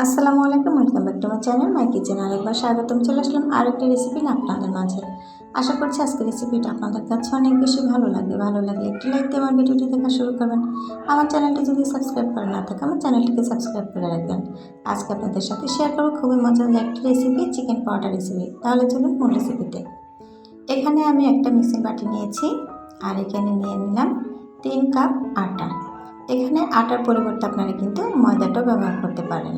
আসসালামু আলাইকুম, welcome back to my channel my kitchen. আরেকবার স্বাগতম, চলে আসলাম আর একটি রেসিপি আপনাদের মাঝে। আশা করছি আজকের রেসিপিটা আপনাদের কাছে অনেক বেশি ভালো লাগবে। ভালো লাগলে একটি লাইক দিয়ে আমার ভিডিওটি দেখা শুরু করবেন। আমার চ্যানেলটি যদি সাবস্ক্রাইব করে না থাকে, আমার চ্যানেলটিকে সাবস্ক্রাইব করে রাখবেন। আজকে আপনাদের সাথে শেয়ার করব খুবই মজার একটি রেসিপি চিকেন পাউডার রেসিপি তাহলে চলুন মূল রেসিপিতে এখানে আমি একটা মিক্সিং বাটি নিয়েছি, আর এখানে নিয়ে নিলাম তিন কাপ আটা। এখানে আটার পরিবর্তে আপনারা কিন্তু ময়দাটাও ব্যবহার করতে পারেন।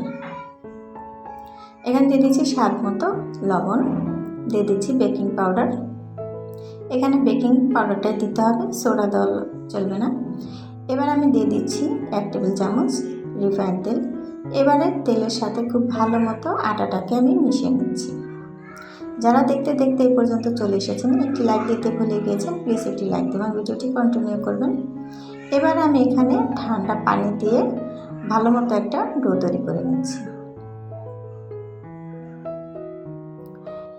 এখানে দিয়ে দিচ্ছি স্বাদ মতো লবণ, দিয়ে দিচ্ছি বেকিং পাউডার। এখানে বেকিং পাউডারটা দিতে হবে, সোডা দল চলবে না। এবার আমি দিয়ে দিচ্ছি এক টেবিল চামচ রিফাইন তেল। এবারে তেলের সাথে খুব ভালো মতো আটাটাকে আমি মিশিয়ে নিচ্ছি। যারা দেখতে দেখতে এই পর্যন্ত চলে এসেছেন, একটি লাইক দিতে ভুলে গিয়েছেন প্লিজ একটি লাইক দেবেন ভিডিওটি কন্টিনিউ করবেন। এবার আমি এখানে ঠান্ডা পানি দিয়ে ভালো মতো একটা ডো তৈরি করে নিচ্ছি।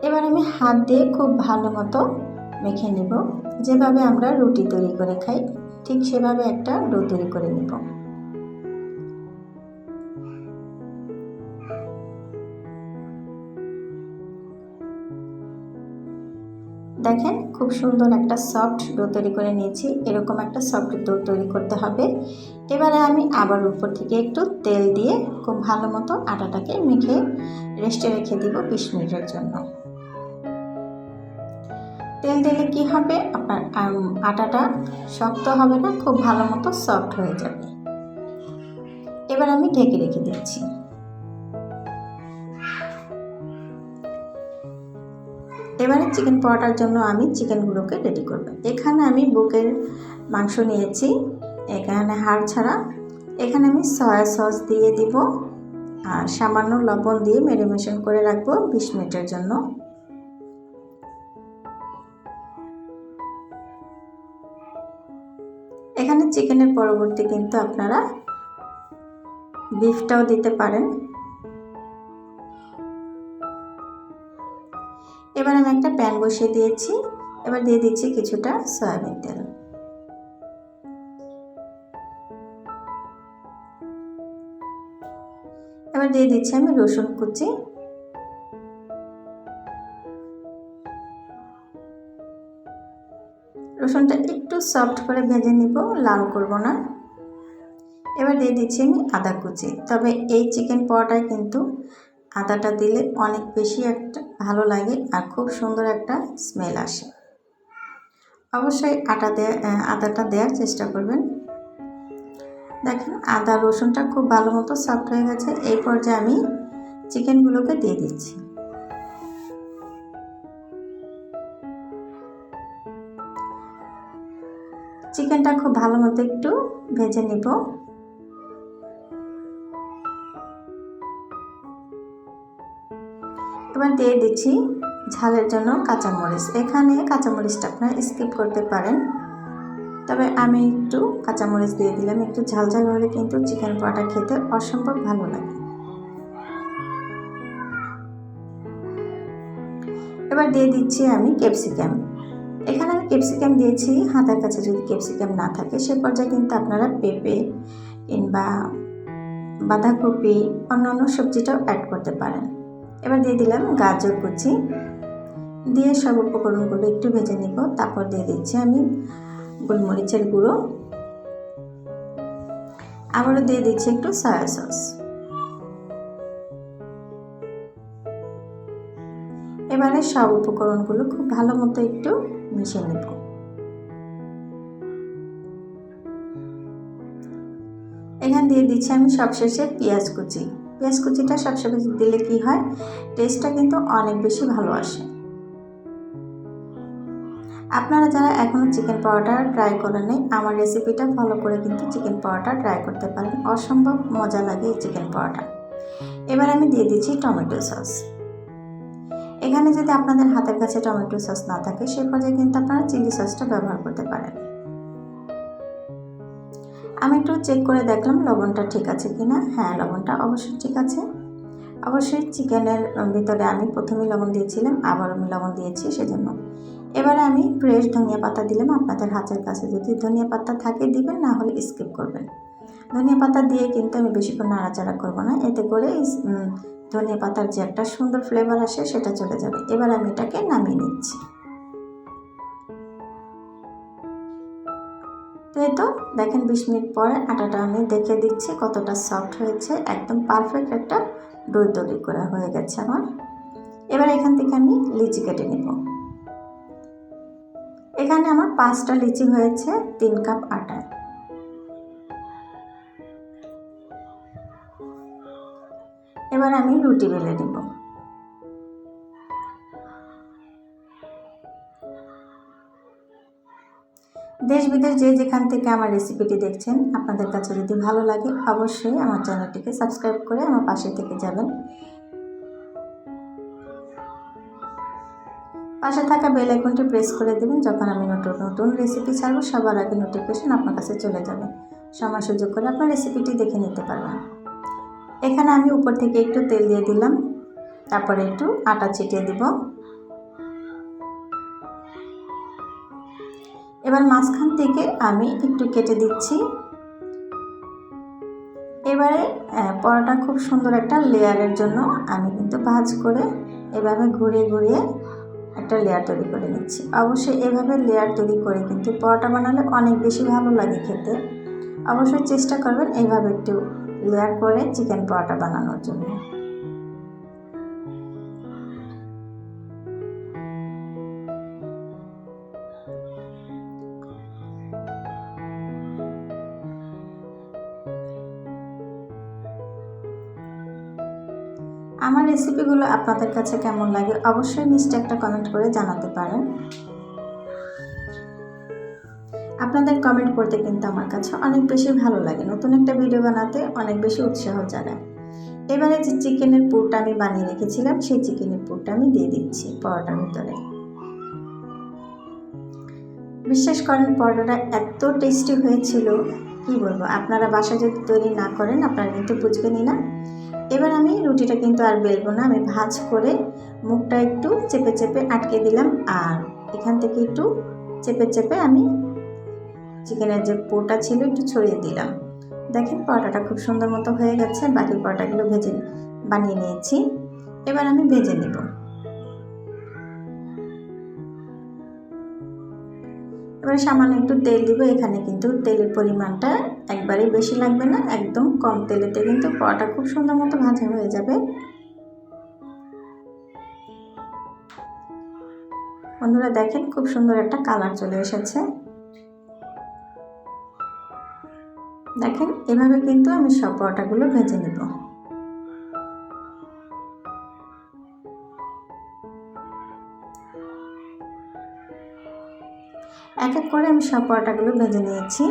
এবার আমি হাত দিয়ে খুব ভালো মতো মেখে নেব। যেভাবে আমরা রুটি তৈরি করে খাই, ঠিক সেভাবে একটা ডো তৈরি করে নেব। দেখেন, খুব সুন্দর একটা সফট ডো তৈরি করে নিয়েছি। এরকম একটা সফট ডো তৈরি করতে হবে। এবারে আমি আবার উপর থেকে একটু তেল দিয়ে খুব ভালো মতো আটাটাকে মেখে রেস্টে রেখে দিব বিশ মিনিটের জন্য। তেল দিলে কি হবে? আপনার আটাটা শক্ত হবে না, খুব ভালো মতো সফট হয়ে যাবে। এবার আমি ঢেকে রেখে দিচ্ছি। এবারে চিকেন পরোটার জন্য আমি চিকেনগুলোকে রেডি করব। এখানে আমি বুকের মাংস নিয়েছি, এখানে হাড় ছাড়া। এখানে আমি সয়া সস দিয়ে দিব, আর সামান্য লবণ দিয়ে ম্যারিনেশন করে রাখব বিশ মিনিটের জন্য। এখানে চিকেনের পরবর্তী কিন্তু আপনারা বিফটাও দিতে পারেন। একটা প্যান বসিয়ে দিয়েছি। এবার দিয়ে দিচ্ছি কিছুটা সয়াবিন তেল। এবার দিয়ে দিচ্ছি আমি রসুন কুচি। রসুনটা একটু সফট করে ভেজে নিব, লাল করব না। এবার দিয়ে দিচ্ছি আমি আদা কুচি। তবে এই চিকেন পরোটায় কিন্তু আদাটা দিলে অনেক বেশি একটা ভালো লাগে আর খুব সুন্দর একটা স্মেল আসে। অবশ্যই আটা দেয়া আদাটা দেওয়ার চেষ্টা করবেন। দেখেন, আদা, রসুনটা খুব ভালো মতো সফট হয়ে গেছে। এই পর্যায়ে আমি চিকেনগুলোকে দিয়ে দিচ্ছি। চিকেনটা খুব ভালো মতো একটু ভেজে নিব। এবার দিয়ে দিচ্ছি ঝালের জন্য কাঁচামরিচ। এখানে কাঁচামরিচটা আপনারা স্কিপ করতে পারেন। তবে আমি একটু কাঁচামরিচ দিয়ে দিলাম। একটু ঝাল ঝাল হলে কিন্তু চিকেন পরোটা খেতে অসম্ভব ভালো লাগে। এবার দিয়ে দিচ্ছি আমি ক্যাপসিকাম এখানে আমি ক্যাপসিকাম দিয়েছি। হাতের কাছে যদি ক্যাপসিকাম না থাকে, সে পর্যায়ে কিন্তু আপনারা পেঁপে কিংবা বাঁধাকপি, অন্যান্য সবজিটাও অ্যাড করতে পারেন। এবার দিয়ে দিলাম গাজর কুচি। দিয়ে সব উপকরণগুলো একটু ভেজে নিব, তারপর দিয়ে দিচ্ছি আমি গোলমরিচের গুঁড়ো। আবারও দিয়ে দিচ্ছি একটু সয়া সস এবারে সব উপকরণগুলো খুব ভালো মতো একটু মিশিয়ে নেব। এখানে দিয়ে দিচ্ছি আমি সবশেষে পেঁয়াজ কুচি। পেঁয়াজ কুচিটা সবশেষে দিলে কি হয়? টেস্টটা কিন্তু অনেক বেশি ভালো আসে। আপনারা যারা এখনও চিকেন পাউডার ট্রাই করেন নেই আমার রেসিপিটা ফলো করে কিন্তু চিকেন পাউডার ট্রাই করতে পারেন। অসম্ভব মজা লাগে এই চিকেন পাউডার এবার আমি দিয়ে দিচ্ছি টমেটো সস। এখানে যদি আপনাদের হাতের কাছে টমেটো সস না থাকে, সে পর্যায়ে কিন্তু আপনারা চিলি সসটা ব্যবহার করতে পারেন। আমি একটু চেক করে দেখলাম লবণটা ঠিক আছে কি না হ্যাঁ লবণটা অবশ্যই ঠিক আছে। অবশ্যই চিকেনের ভিতরে আমি প্রথমে লবণ দিয়েছিলাম, আবার আমি লবণ দিয়েছি সেজন্য। এবারে আমি ফ্রেশ ধনিয়া পাতা দিলাম, আপনাদের হাতের কাছে যদি ধনিয়া পাতা থাকে দিবেন, না হলে স্কিপ করবেন। ধনিয়া পাতা দিয়ে কিন্তু আমি বেশিক্ষণ নাড়াচাড়া করব না, এতে করে ধনিয়া পাতার যে একটা সুন্দর ফ্লেভার আসে সেটা চলে যাবে। এবার আমি এটাকে নামিয়ে নিচ্ছি। দেখেন বিশ মিনিট পরে আটাটা আমি দেখে দিচ্ছি কতটা সফট হয়েছে। একদম পারফেক্ট একটা দই তৈরি করা হয়ে গেছে আমার। এবার এখান থেকে আমি লিচি কেটে নেব। এখানে আমার পাঁচটা লিচি হয়েছে, তিন কাপ আটায় এবার আমি রুটি বেলে নেব। দেশ বিদেশ যে যেখান থেকে আমার রেসিপিটি দেখছেন, আপনাদের কাছে যদি ভালো লাগে, অবশ্যই আমার চ্যানেলটিকে সাবস্ক্রাইব করে আমার পাশে থেকে যাবেন। পাশে থাকা বেল আইকনটি প্রেস করে দেবেন, যখন আমি নতুন নতুন রেসিপি ছাড়বো, সবার আগে নোটিফিকেশন আপনার কাছে চলে যাবে। সময় সুযোগ করে আপনার রেসিপিটি দেখে নিতে পারবেন। এখানে আমি উপর থেকে একটু তেল দিয়ে দিলাম, তারপরে একটু আটা ছিটিয়ে দিব। এবার মাঝখান থেকে আমি একটু কেটে দিচ্ছি। এবারে পরোটা খুব সুন্দর একটা লেয়ারের জন্য আমি কিন্তু ভাজ করে এভাবে ঘুরিয়ে ঘুরিয়ে একটা লেয়ার তৈরি করে নিচ্ছি। অবশ্যই এভাবে লেয়ার তৈরি করে কিন্তু পরোটা বানালে অনেক বেশি ভালো লাগে খেতে। অবশ্যই চেষ্টা করবেন এইভাবে একটু লেয়ার করে চিকেন পরোটা বানানোর জন্য। আমার রেসিপিগুলো আপনাদের কাছে কেমন লাগে অবশ্যই নিশ্চয় একটা কমেন্ট করে জানাতে পারেন। আপনাদের কমেন্ট করতে কিন্তু আমার কাছে অনেক বেশি ভালো লাগে। নতুন একটা ভিডিও বানাতে অনেক বেশি উৎসাহ জাগায়। এবারে যে চিকেনের পুরটা আমি বানিয়ে রেখেছিলাম, সেই চিকেনের পুরটা আমি দিয়ে দিচ্ছি পরোটার ভিতরে। বিশ্বাস করেন, পরোটাটা এত টেস্টি হয়েছিল, কি বলব? আপনারা বাসা যদি তৈরি না করেন, আপনারা কিন্তু বুঝবেনই না। এবার আমি রুটিটা কিন্তু আর বেলবো না, আমি ভাজ করে মুখটা একটু চেপে চেপে আটকে দিলাম আর এখান থেকে একটু চেপে চেপে আমি চিকেনের যে পোটা ছিল একটু ছড়িয়ে দিলাম। দেখেন পরোটাটা খুব সুন্দর মতো হয়ে গেছে, বাকি পরোটাগুলো ভেজে বানিয়ে নিয়েছি। এবার আমি ভেজে নেব। এবার সামান্য একটু তেল দিব, এখানে কিন্তু তেলের পরিমাণটা একবারেই বেশি লাগবে না, একদম কম তেলেতে কিন্তু পরোটা খুব সুন্দর মতো ভাজা হয়ে যাবে। বন্ধুরা দেখেন খুব সুন্দর একটা কালার চলে এসেছে। দেখেন এভাবে কিন্তু আমি সব পরোটাগুলো ভেজে নেব। করে আমি সব পরোটাগুলো ভেজে নিয়েছি।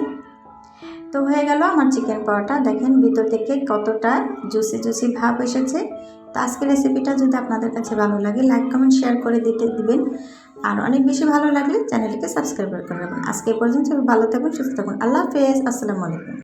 তো হয়ে গেল আমার চিকেন পরোটা। দেখেন ভিতর থেকে কতটা জুসি জুসি ভাব এসেছে। তো আজকের রেসিপিটা যদি আপনাদের কাছে ভালো লাগে, লাইক, কমেন্ট, শেয়ার করে দিতে দিবেন। আর অনেক বেশি ভালো লাগলে চ্যানেলটিকে সাবস্ক্রাইব করে রাখবেন। আজকে পর্যন্ত ভালো থাকুন, সুস্থ থাকুন। আল্লাহ হাফেজ। আসসালামু আলাইকুম।